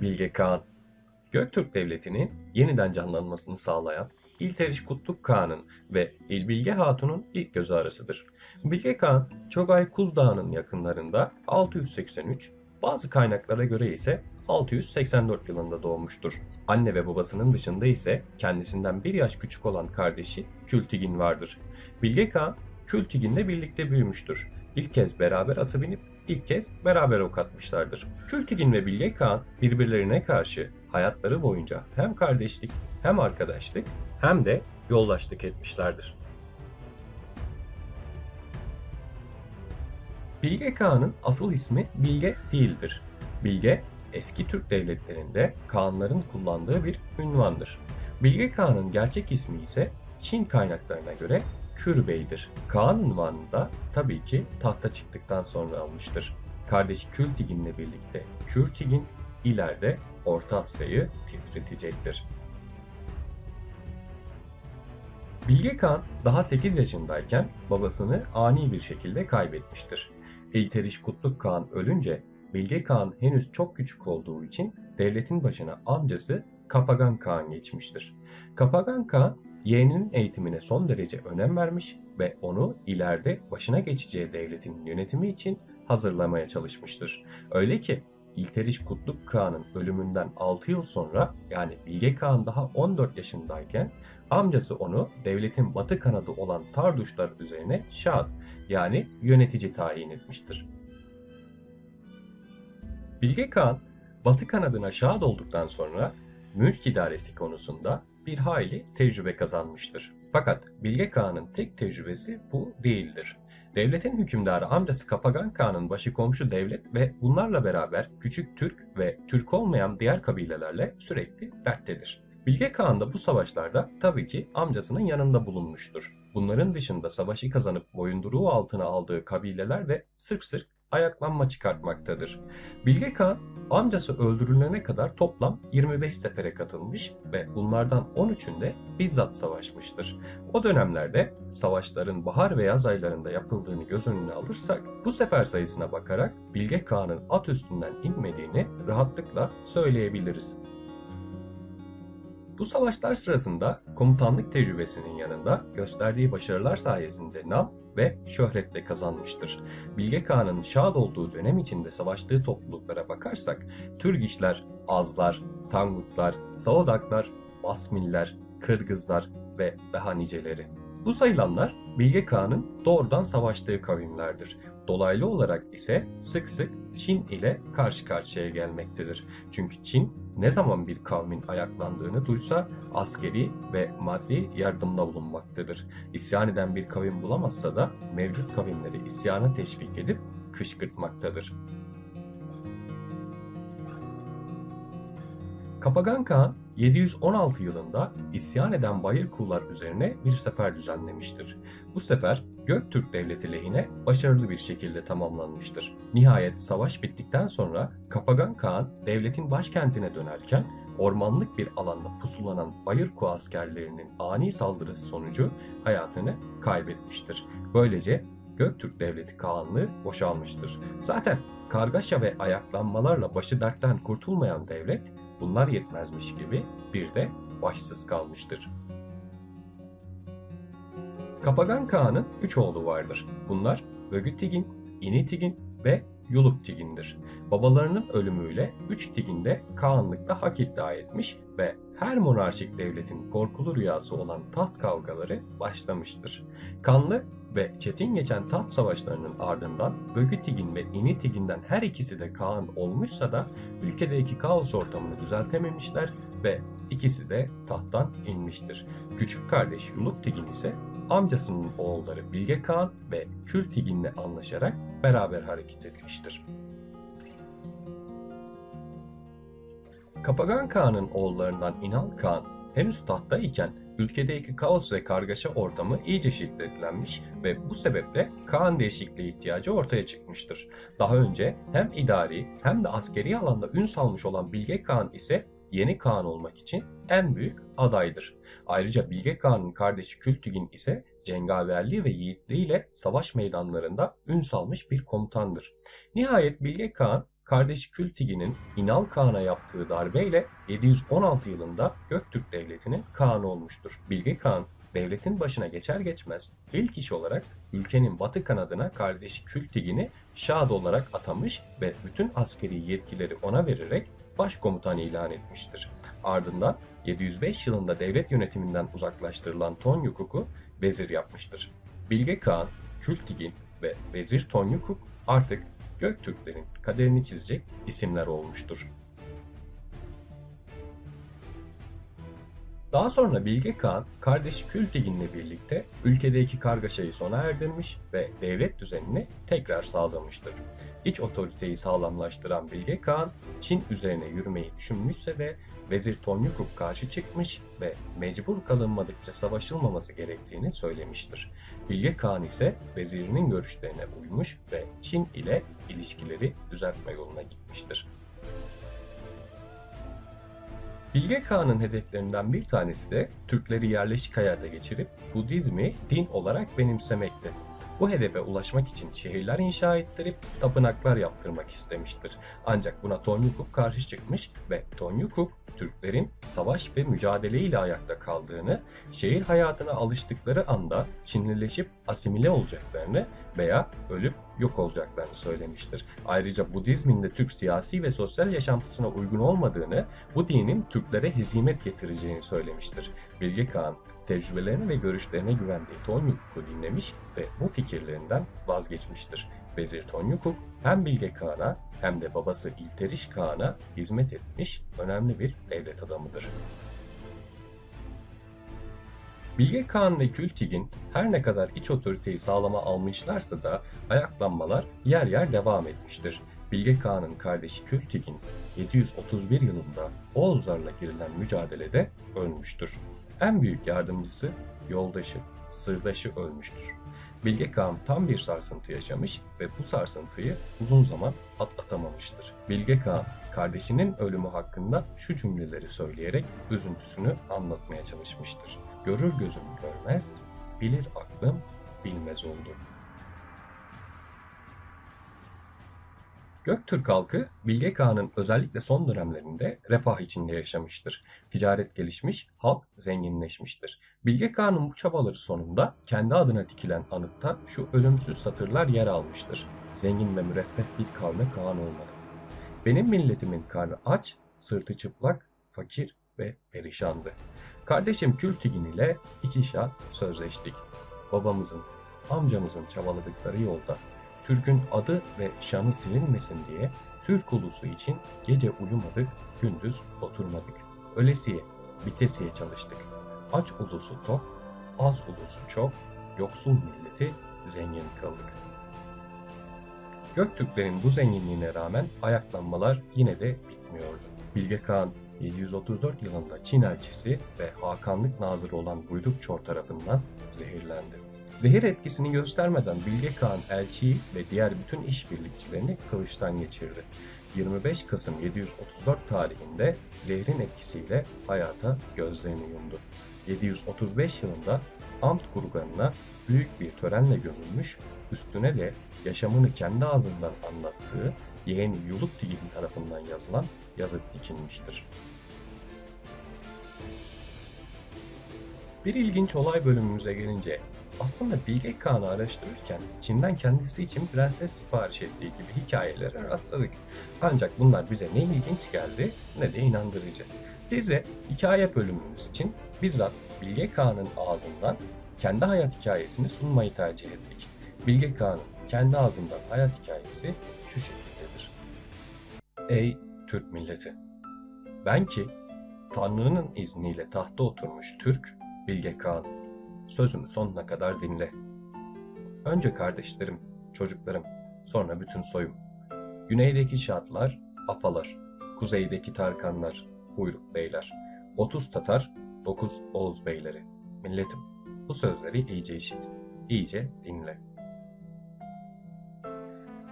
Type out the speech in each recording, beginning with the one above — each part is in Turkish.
Bilge Kağan Göktürk Devleti'nin yeniden canlanmasını sağlayan İlteriş Kutluk Kağan'ın ve İlbilge Hatun'un ilk göz ağrısıdır. Bilge Kağan, Çogay Kuz Dağı'nın yakınlarında 683, bazı kaynaklara göre ise 684 yılında doğmuştur. Anne ve babasının dışında ise kendisinden bir yaş küçük olan kardeşi Kültigin vardır. Bilge Kağan, Kültigin'le birlikte büyümüştür. İlk kez beraber atı binip ilk kez beraber ok atmışlardır. Kültigin ve Bilge Kağan birbirlerine karşı hayatları boyunca hem kardeşlik hem arkadaşlık hem de yoldaşlık etmişlerdir. Bilge Kağan'ın asıl ismi Bilge değildir. Bilge, eski Türk devletlerinde Kağanların kullandığı bir ünvandır. Bilge Kağan'ın gerçek ismi ise Çin kaynaklarına göre Kürbey'dir. Kaan ünvanını da tabii ki tahta çıktıktan sonra almıştır. Kardeşi Kültigin'le birlikte Kürtigin ileride Orta Asya'yı titretecektir. Bilge Kağan daha 8 yaşındayken babasını ani bir şekilde kaybetmiştir. İlteriş Kutluk Kağan ölünce Bilge Kağan henüz çok küçük olduğu için devletin başına amcası Kapagan Kağan geçmiştir. Kapagan Kağan yeğeninin eğitimine son derece önem vermiş ve onu ileride başına geçeceği devletin yönetimi için hazırlamaya çalışmıştır. Öyle ki İlteriş Kutluk Kağan'ın ölümünden 6 yıl sonra yani Bilge Kağan daha 14 yaşındayken amcası onu devletin batı kanadı olan Tarduşlar üzerine şah yani yönetici tayin etmiştir. Bilge Kağan batı kanadına şah olduktan sonra mülk idaresi konusunda bir hayli tecrübe kazanmıştır. Fakat Bilge Kağan'ın tek tecrübesi bu değildir. Devletin hükümdarı amcası Kapagan Kağan'ın başı komşu devlet ve bunlarla beraber küçük Türk ve Türk olmayan diğer kabilelerle sürekli derttedir. Bilge Kağan da bu savaşlarda tabii ki amcasının yanında bulunmuştur. Bunların dışında savaşı kazanıp boyunduruğu altına aldığı kabileler de sık sık ayaklanma çıkartmaktadır. Bilge Kağan amcası öldürülene kadar toplam 25 sefere katılmış ve bunlardan 13'ünde bizzat savaşmıştır. O dönemlerde savaşların bahar ve yaz aylarında yapıldığını göz önüne alırsak bu sefer sayısına bakarak Bilge Kağan'ın at üstünden inmediğini rahatlıkla söyleyebiliriz. Bu savaşlar sırasında komutanlık tecrübesinin yanında gösterdiği başarılar sayesinde nam ve şöhretle kazanmıştır. Bilge Kağan'ın şah olduğu dönem içinde savaştığı topluluklara bakarsak Türgişler, Azlar, Tangutlar, Saodaklar, Basmiller, Kırgızlar ve daha niceleri. Bu sayılanlar Bilge Kağan'ın doğrudan savaştığı kavimlerdir. Dolaylı olarak ise sık sık Çin ile karşı karşıya gelmektedir. Çünkü Çin ne zaman bir kavmin ayaklandığını duysa askeri ve maddi yardımda bulunmaktadır. İsyan eden bir kavim bulamazsa da mevcut kavimleri isyana teşvik edip kışkırtmaktadır. Kapagan Kağan 716 yılında isyan eden Bayırkullar üzerine bir sefer düzenlemiştir. Bu sefer Göktürk Devleti lehine başarılı bir şekilde tamamlanmıştır. Nihayet savaş bittikten sonra Kapagan Kağan devletin başkentine dönerken ormanlık bir alanda pusulanan Bayırku askerlerinin ani saldırısı sonucu hayatını kaybetmiştir. Böylece Göktürk Devleti Kağanlığı boşalmıştır. Zaten kargaşa ve ayaklanmalarla başı dertten kurtulmayan devlet bunlar yetmezmiş gibi bir de başsız kalmıştır. Kapagan Kağan'ın üç oğlu vardır. Bunlar Bögütigin, İnitigin ve Yuluktigin'dir. Babalarının ölümüyle üç Tigin de Kağanlıkta hak iddia etmiş ve her monarşik devletin korkulu rüyası olan taht kavgaları başlamıştır. Kanlı ve çetin geçen taht savaşlarının ardından Bögütigin ve İnitigin'den her ikisi de Kaan olmuşsa da ülkedeki kaos ortamını düzeltememişler ve ikisi de tahttan inmiştir. Küçük kardeş Yuluktigin ise amcasının oğulları Bilge Kağan ve Kültigin'le anlaşarak beraber hareket etmiştir. Kapagan Kağan'ın oğullarından İnal Kağan henüz tahttayken ülkedeki kaos ve kargaşa ortamı iyice şiddetlenmiş ve bu sebeple Kaan değişikliği ihtiyacı ortaya çıkmıştır. Daha önce hem idari hem de askeri alanda ün salmış olan Bilge Kağan ise yeni Kaan olmak için en büyük adaydır. Ayrıca Bilge Kağan'ın kardeşi Kültigin ise cengaverliği ve yiğitliğiyle savaş meydanlarında ün salmış bir komutandır. Nihayet Bilge Kağan kardeşi Kültigi'nin İnal Kağan'a yaptığı darbeyle 716 yılında Göktürk Devleti'nin Kağan'ı olmuştur. Bilge Kağan devletin başına geçer geçmez ilk iş olarak ülkenin batı kanadına kardeşi Kültigin'i Şad olarak atamış ve bütün askeri yetkileri ona vererek başkomutan ilan etmiştir. Ardından 705 yılında devlet yönetiminden uzaklaştırılan Tonyukuk'u vezir yapmıştır. Bilge Kağan, Kültigin ve Vezir Tonyukuk artık Göktürklerin kaderini çizecek isimler olmuştur. Daha sonra Bilge Kağan, kardeşi Kültigin'le birlikte ülkedeki kargaşayı sona erdirmiş ve devlet düzenini tekrar sağlamıştır. İç otoriteyi sağlamlaştıran Bilge Kağan, Çin üzerine yürümeyi düşünmüşse de Vezir Tonyukuk karşı çıkmış ve mecbur kalınmadıkça savaşılmaması gerektiğini söylemiştir. Bilge Kağan ise vezirinin görüşlerine uymuş ve Çin ile ilişkileri düzeltme yoluna gitmiştir. Bilge Kağan'ın hedeflerinden bir tanesi de Türkleri yerleşik hayata geçirip Budizmi din olarak benimsemekti. Bu hedefe ulaşmak için şehirler inşa ettirip tapınaklar yaptırmak istemiştir. Ancak buna Tonyukuk karşı çıkmış ve Tonyukuk Türklerin savaş ve mücadele ile ayakta kaldığını, şehir hayatına alıştıkları anda Çinlileşip asimile olacaklarını veya ölüp yok olacaklarını söylemiştir. Ayrıca Budizmin de Türk siyasi ve sosyal yaşantısına uygun olmadığını, bu dinin Türklere hizmet getireceğini söylemiştir. Bilge Kağan tecrübelerine ve görüşlerine güvendiği Tonyukuk'u dinlemiş ve bu fikirlerinden vazgeçmiştir. Vezir Tonyukuk hem Bilge Kağan'a hem de babası İlteriş Kağan'a hizmet etmiş önemli bir devlet adamıdır. Bilge Kağan ve Kültigin her ne kadar iç otoriteyi sağlama almışlarsa da ayaklanmalar yer yer devam etmiştir. Bilge Kağan'ın kardeşi Kültigin 731 yılında Oğuzlarla girilen mücadelede ölmüştür. En büyük yardımcısı, yoldaşı, sırdaşı ölmüştür. Bilge Kağan tam bir sarsıntı yaşamış ve bu sarsıntıyı uzun zaman atlatamamıştır. Bilge Kağan kardeşinin ölümü hakkında şu cümleleri söyleyerek üzüntüsünü anlatmaya çalışmıştır. Görür gözüm görmez, bilir aklım bilmez oldu. Göktürk halkı Bilge Kağan'ın özellikle son dönemlerinde refah içinde yaşamıştır. Ticaret gelişmiş, halk zenginleşmiştir. Bilge Kağan'ın bu çabaları sonunda kendi adına dikilen anıtta şu ölümsüz satırlar yer almıştır. Zengin ve müreffeh bir kavme Kağan olmadı. Benim milletimin karnı aç, sırtı çıplak, fakir ve perişandı. Kardeşim Kültigin ile iki şah sözleştik. Babamızın, amcamızın çabaladıkları yolda Türk'ün adı ve şanı silinmesin diye Türk ulusu için gece uyumadık, gündüz oturmadık. Ölesiye, bitesiye çalıştık. Aç ulusu tok, az ulusu çok, yoksul milleti zengin kıldık. Göktürklerin bu zenginliğine rağmen ayaklanmalar yine de bitmiyordu. Bilge Kağan 734 yılında Çin elçisi ve Hakanlık Nazırı olan Buyrukçor tarafından zehirlendi. Zehir etkisini göstermeden Bilge Kağan elçiyi ve diğer bütün işbirlikçilerini kılıçtan geçirdi. 25 Kasım 734 tarihinde zehrin etkisiyle hayata gözlerini yumdu. 735 yılında Ant kurganına büyük bir törenle gömülmüş, üstüne de yaşamını kendi ağzından anlattığı yeğeni Yuluk Tigin tarafından yazılan yazıt dikilmiştir. Bir ilginç olay bölümümüze gelince aslında Bilge Kağan'ı araştırırken Çin'den kendisi için prenses sipariş ettiği gibi hikayelere rastladık. Ancak bunlar bize ne ilginç geldi ne de inandırıcı. Biz de hikaye bölümümüz için bizzat Bilge Kağan'ın ağzından kendi hayat hikayesini sunmayı tercih ettik. Bilge Kağan'ın kendi ağzından hayat hikayesi şu şekildedir. Ey Türk milleti! Ben ki Tanrı'nın izniyle tahta oturmuş Türk, Bilge Kağan. Sözümü sonuna kadar dinle. Önce kardeşlerim, çocuklarım, sonra bütün soyum. Güneydeki şartlar, apalar. Kuzeydeki Tarkanlar, buyruk beyler. Otuz Tatar, dokuz Oğuz beyleri. Milletim, bu sözleri iyice işit, iyice dinle.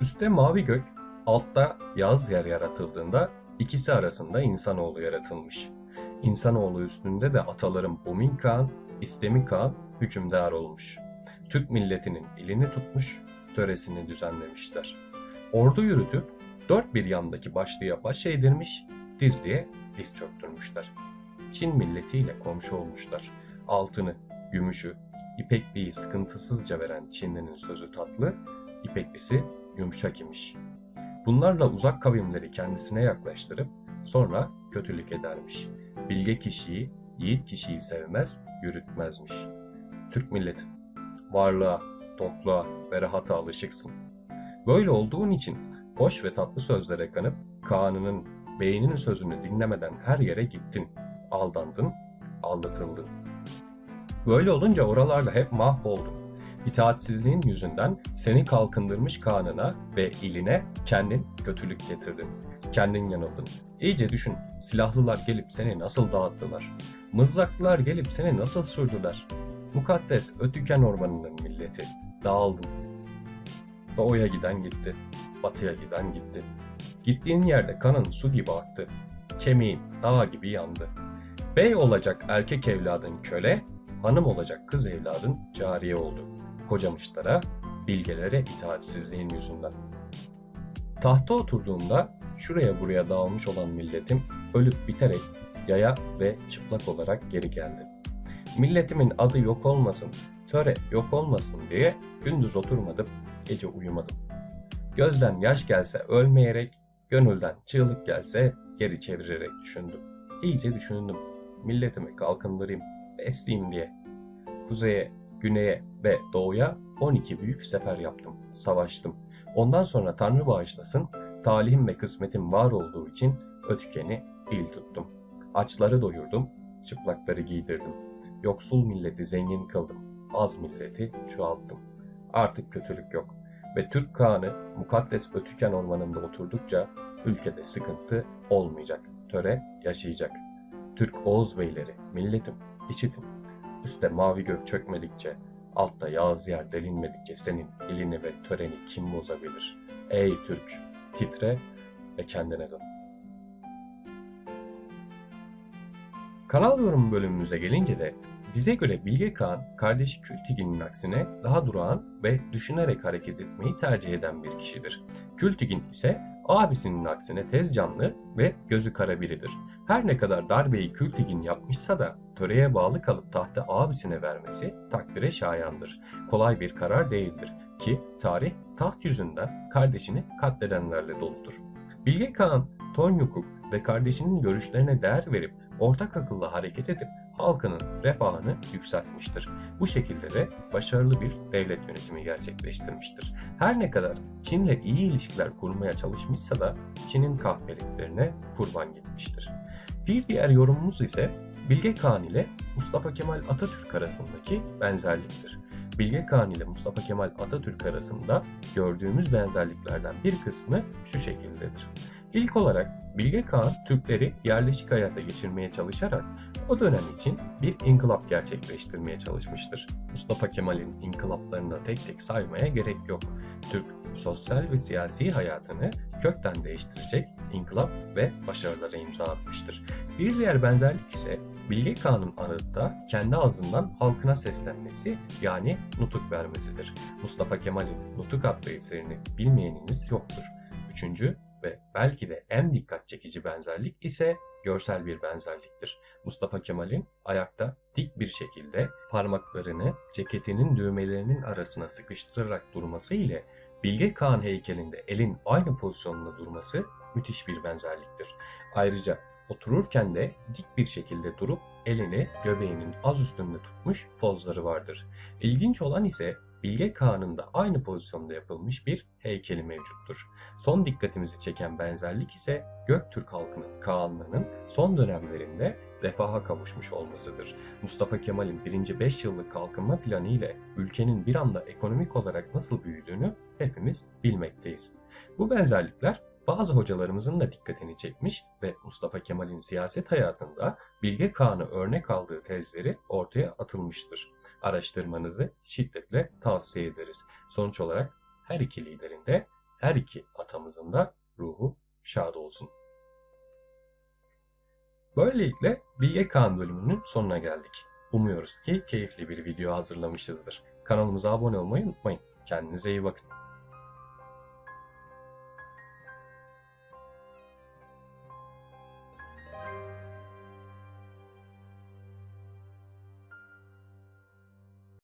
Üstte mavi gök, altta yaz yer yaratıldığında ikisi arasında insanoğlu yaratılmış. İnsanoğlu üstünde de atalarım Bumin Kağan, İstemi Kağan hükümdar olmuş. Türk milletinin elini tutmuş, töresini düzenlemişler. Ordu yürütüp Dört bir yandaki başlığa baş eğdirmiş, dizliğe diz çöktürmüşler. Çin milletiyle komşu olmuşlar. Altını, gümüşü, ipekliği sıkıntısızca veren Çinlinin sözü tatlı, ipeklisi yumuşak imiş. Bunlarla uzak kavimleri kendisine yaklaştırıp sonra kötülük edermiş. Bilge kişiyi, yiğit kişiyi sevmez, yürütmezmiş. Türk milleti, varlığa, tokluğa ve rahata alışıksın. Böyle olduğun için boş ve tatlı sözlere kanıp Kaan'ının, beyninin sözünü dinlemeden her yere gittin, aldandın, aldatıldın. Böyle olunca oralarda hep mahvoldun. İtaatsizliğin yüzünden seni kalkındırmış kanına ve iline kendin kötülük getirdin. Kendin yanıldın. İyice düşün, silahlılar gelip seni nasıl dağıttılar? Mızraklılar gelip seni nasıl sürdüler? Mukaddes Ötüken Ormanı'nın milleti. Dağıldın. Doğuya giden gitti. Batıya giden gitti. Gittiğin yerde kanın su gibi aktı. Kemiğin dağ gibi yandı. Bey olacak erkek evladın köle, hanım olacak kız evladın cariye oldu. Kocamışlara, bilgelere itaatsizliğin yüzünden. Tahta oturduğunda şuraya buraya dağılmış olan milletim ölüp biterek yaya ve çıplak olarak geri geldi. Milletimin adı yok olmasın, töre yok olmasın diye gündüz oturmadım, gece uyumadım. Gözden yaş gelse ölmeyerek, gönülden çığlık gelse geri çevirerek düşündüm. İyice düşündüm. Milletimi kalkındırayım, besleyeyim diye. Kuzeye, güneye ve doğuya 12 büyük sefer yaptım. Savaştım. Ondan sonra Tanrı bağışlasın, talihim ve kısmetim var olduğu için ötükeni il tuttum. Açları doyurdum, çıplakları giydirdim. Yoksul milleti zengin kıldım. Az milleti çoğalttım. Artık kötülük yok. Ve Türk Kağan'ı mukaddes Ötüken ormanında oturdukça ülkede sıkıntı olmayacak. Töre yaşayacak. Türk Oğuz beyleri, milletim, işitin. Üste mavi gök çökmedikçe, altta yağız yer delinmedikçe senin ilini ve töreni kim bozabilir? Ey Türk, titre ve kendine dön. Kanal yorum bölümümüze gelince de bize göre Bilge Kağan, kardeşi Kültigin'in aksine daha durağan ve düşünerek hareket etmeyi tercih eden bir kişidir. Kültigin ise abisinin aksine tez canlı ve gözü kara biridir. Her ne kadar darbeyi Kültigin yapmışsa da töreye bağlı kalıp tahtı abisine vermesi takdire şayandır. Kolay bir karar değildir ki tarih taht yüzünden kardeşini katledenlerle doludur. Bilge Kağan, Tonyukuk ve kardeşinin görüşlerine değer verip ortak akılla hareket edip halkının refahını yükseltmiştir. Bu şekilde de başarılı bir devlet yönetimi gerçekleştirmiştir. Her ne kadar Çin'le iyi ilişkiler kurmaya çalışmışsa da Çin'in kahpeliklerine kurban gitmiştir. Bir diğer yorumumuz ise Bilge Kağan ile Mustafa Kemal Atatürk arasındaki benzerliktir. Bilge Kağan ile Mustafa Kemal Atatürk arasında gördüğümüz benzerliklerden bir kısmı şu şekildedir. İlk olarak Bilge Kağan Türkleri yerleşik hayata geçirmeye çalışarak o dönem için bir inkılap gerçekleştirmeye çalışmıştır. Mustafa Kemal'in inkılaplarını da tek tek saymaya gerek yok. Türk sosyal ve siyasi hayatını kökten değiştirecek inkılap ve başarılara imza atmıştır. Bir diğer benzerlik ise Bilge Kağan'ın anıtta kendi ağzından halkına seslenmesi yani nutuk vermesidir. Mustafa Kemal'in Nutuk adlı eserini bilmeyeniniz yoktur. Üçüncü ve belki de en dikkat çekici benzerlik ise görsel bir benzerliktir. Mustafa Kemal'in ayakta dik bir şekilde parmaklarını ceketinin düğmelerinin arasına sıkıştırarak durması ile Bilge Kağan heykelinde elin aynı pozisyonda durması müthiş bir benzerliktir. Ayrıca otururken de dik bir şekilde durup elini göbeğinin az üstünde tutmuş pozları vardır. İlginç olan ise Bilge Kağan'ın da aynı pozisyonda yapılmış bir heykeli mevcuttur. Son dikkatimizi çeken benzerlik ise Göktürk halkının Kağanlığının son dönemlerinde refaha kavuşmuş olmasıdır. Mustafa Kemal'in birinci 5 yıllık kalkınma planı ile ülkenin bir anda ekonomik olarak nasıl büyüdüğünü hepimiz bilmekteyiz. Bu benzerlikler bazı hocalarımızın da dikkatini çekmiş ve Mustafa Kemal'in siyaset hayatında Bilge Kağan'ı örnek aldığı tezleri ortaya atılmıştır. Araştırmanızı şiddetle tavsiye ederiz. Sonuç olarak her iki liderin de her iki atamızın da ruhu şad olsun. Böylelikle Bilge Kağan bölümünün sonuna geldik. Umuyoruz ki keyifli bir video hazırlamışızdır. Kanalımıza abone olmayı unutmayın. Kendinize iyi bakın.